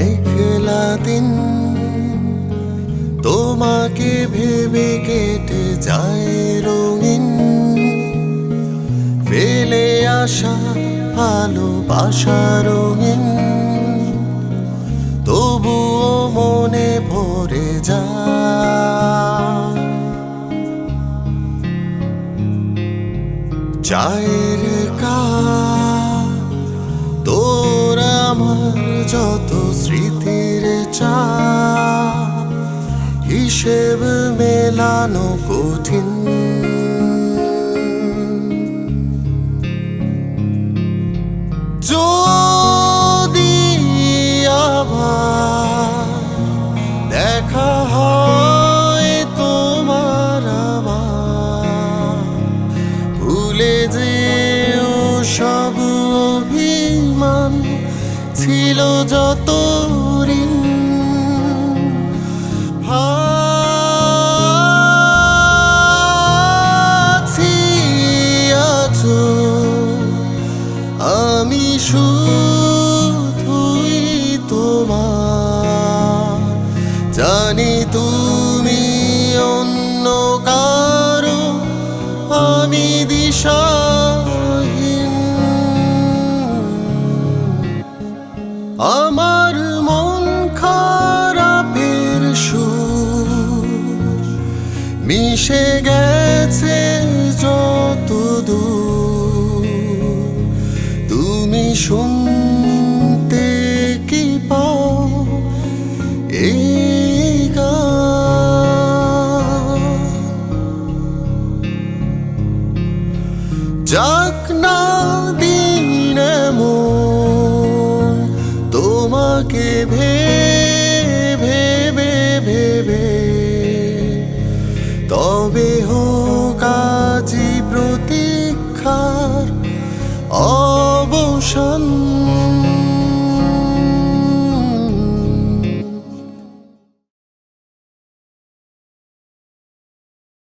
মেঘলা দিন তোমাকে ভেবে কেটে যায় রঙিন। ফেলে আসা ভালোবাসা রঙিন। তবুও মনে ভরে যায় চায়ের কাপ যত স্মৃতির চা হিসেব মেলানো কঠিন। যদি আবার দেখা হয় তোমার আমার, ভুলে যে সব অভিমান ছিল যত ঋণ। আমি শুধুই তোমার। জানি তুমি অন্য মিশে গেছে যত তুমি শুনতে কি পাও যাক না দিন boşanma